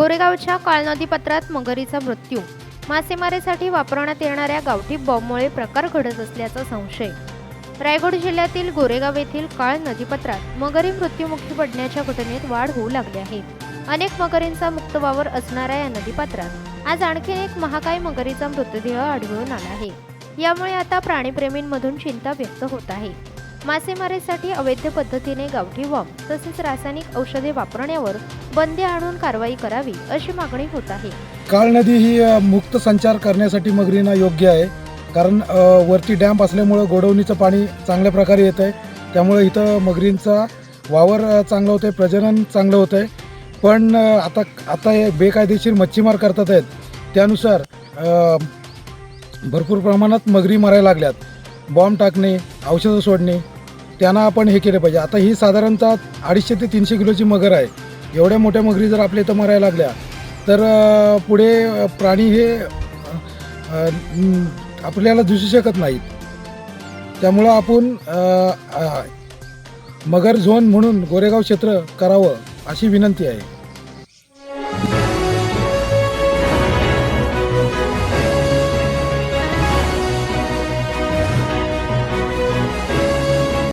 गोरेगावच्या काळनदीपत्रात मगरीचा मृत्यू. मासेमारीसाठी वापरण्यात येणाऱ्या गावठी बॉम्बमुळे प्रकार घडत असल्याचा संशय. रायगड जिल्ह्यातील गोरेगाव येथील काळ नदीपत्रात मगरी मृत्युमुखी पडण्याच्या घटनेत वाढ होऊ लागली आहे. अनेक मगरींचा मुक्त वावर असणाऱ्या या नदीपात्रात आज आणखी एक महाकाय मगरीचा मृतदेह आढळून आला आहे. यामुळे आता प्राणीप्रेमींमधून चिंता व्यक्त होत आहे. मासेमारीसाठी अवैध पद्धतीने गावठी बॉम्ब तसेच रासायनिक औषधे वापरण्यावर बंदी आणून कारवाई करावी अशी मागणी होत आहे. काळ नदी ही मुक्त संचार करण्यासाठी मगरींना योग्य आहे. कारण वरती डॅम्प असल्यामुळं गोडवणीचं पाणी चांगल्या प्रकारे येतं आहे त्यामुळे इथं मगरींचा वावर चांगला चांगलं होतं आहे प्रजनन चांगलं होतं आहे पण आता आता हे बेकायदेशीर मच्छीमार करतात आहेत. त्यानुसार भरपूर प्रमाणात मगरी मारायला लागल्यात. बॉम्ब टाकणे औषधं सोडणे त्यांना आपण हे केलं पाहिजे. आता ही साधारणतः अडीचशे ते तीनशे किलोची मगर आहे. एवढ्या मोठ्या मगरी जर आपल्या इथं मरायला लागल्या तर पुढे प्राणी हे आपल्याला दिसू शकत नाहीत. त्यामुळं आपण मगर झोन म्हणून गोरेगाव क्षेत्र करावं अशी विनंती आहे.